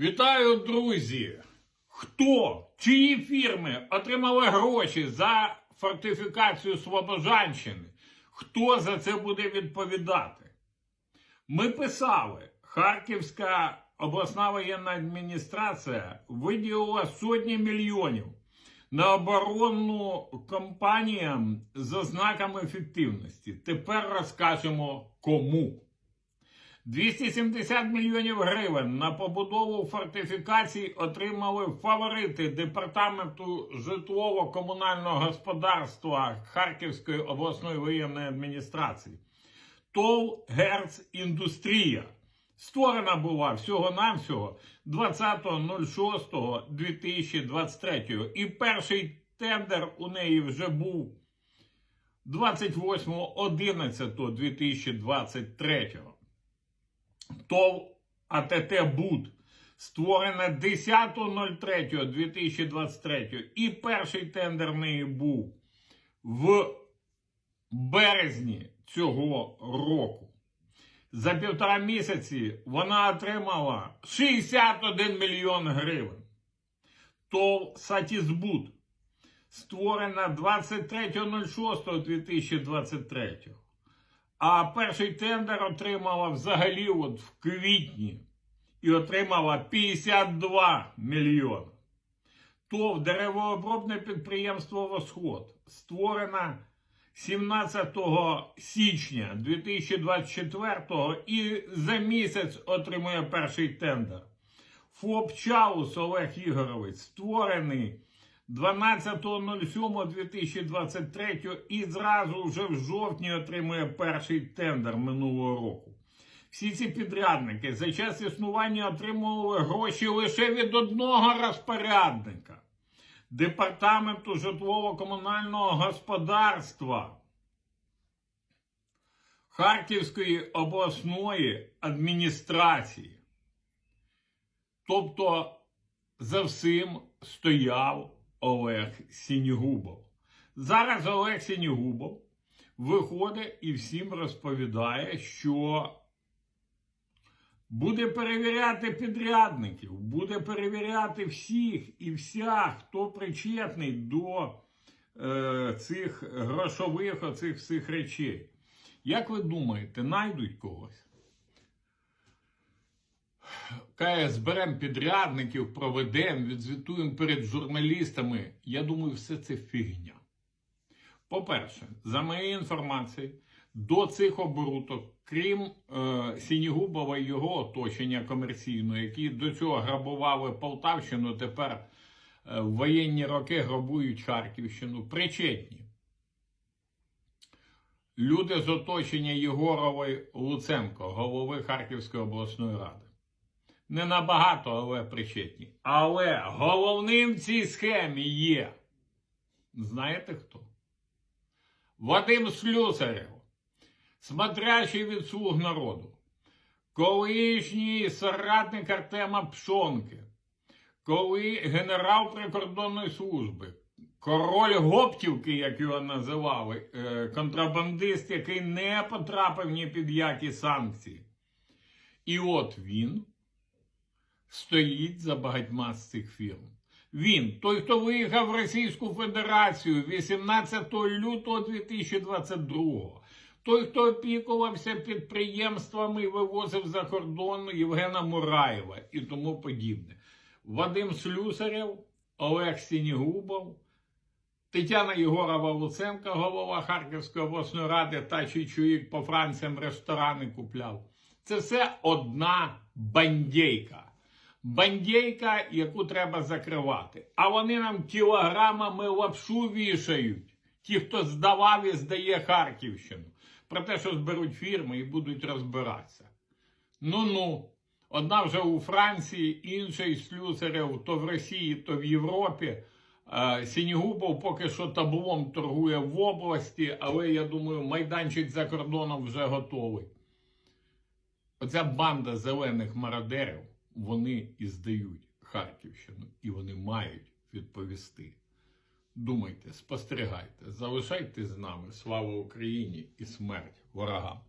Вітаю, друзі! Хто, чиї фірми отримали гроші за фортифікацію Слобожанщини? Хто за це буде відповідати? Ми писали, Харківська обласна воєнна адміністрація виділила сотні мільйонів на оборонну компаніям з ознаками ефективності. Тепер розкажемо кому. 270 мільйонів гривень на побудову фортифікацій отримали фаворити департаменту житлово-комунального господарства Харківської обласної воєнної адміністрації. ТОВ Герц Індустрія. Створена була всього-навсього 20.06.2023. І перший тендер у неї вже був 28.11.2023. ТОВ АТТ БУД створена 10.03.2023. І перший тендер неї був в березні цього року. За півтора місяці вона отримала 61 мільйон гривень. ТОВ Сатізбуд створена 23.06.2023. А перший тендер отримала взагалі от в квітні і отримала 52 мільйони. ТОВ деревообробне підприємство Восход створена 17 січня 2024 і за місяць отримує перший тендер. ФОП Чаус Олег Ігорович створений 12.07.2023 і зразу вже в жовтні отримує перший тендер минулого року. Всі ці підрядники за час існування отримували гроші лише від одного розпорядника Департаменту житлово-комунального господарства Харківської обласної адміністрації. Тобто за всім стояв Олег Сінігубов. Зараз Олег Сінігубов виходить і всім розповідає, що буде перевіряти підрядників, буде перевіряти всіх і вся, хто причетний до е, цих грошових оцих всіх речей. Як ви думаєте, знайдуть когось? Каже, зберемо підрядників, проведемо, відзвітуємо перед журналістами. Я думаю, все це фігня. По-перше, за моєю інформацією, до цих оборудок, крім е, Сінігубова і його оточення комерційного, які до цього грабували Полтавщину, тепер е, в воєнні роки грабують Харківщину, причетні. Люди з оточення Єгорової Луценко, голови Харківської обласної ради. Не набагато, але причетні. Але головним в цій схемі є. Знаєте хто? Вадим Слюсарєв, смотрящий від слуг народу, колишній соратник Артема Пшонки, коли генерал прикордонної служби, король Гоптівки, як його називали, е, контрабандист, який не потрапив ні під які санкції. І от він стоїть за багатьма з цих фірм. Він, той, хто виїхав в Російську Федерацію 18 лютого 2022, той, хто опікувався підприємствами і вивозив за кордон Євгена Мураєва і тому подібне. Вадим Слюсарєв, Олег Сінігубов, Тетяна Єгорова Луценко, голова Харківської обласної ради, та чоловік по Франціям ресторани купляв. Це все одна бандейка. Бандейка, яку треба закривати. А вони нам кілограмами лапшу вішають. Ті, хто здавав і здає Харківщину. Про те, що зберуть фірми і будуть розбиратися. Ну-ну, одна вже у Франції, інший слюсарів то в Росії, то в Європі. Е, Сінігубов поки що таблом торгує в області, але я думаю, майданчик за кордоном вже готовий. Оця банда зелених мародерів, вони і здають Харківщину, і вони мають відповісти. Думайте, спостерігайте, залишайтесь з нами. Слава Україні і смерть ворогам!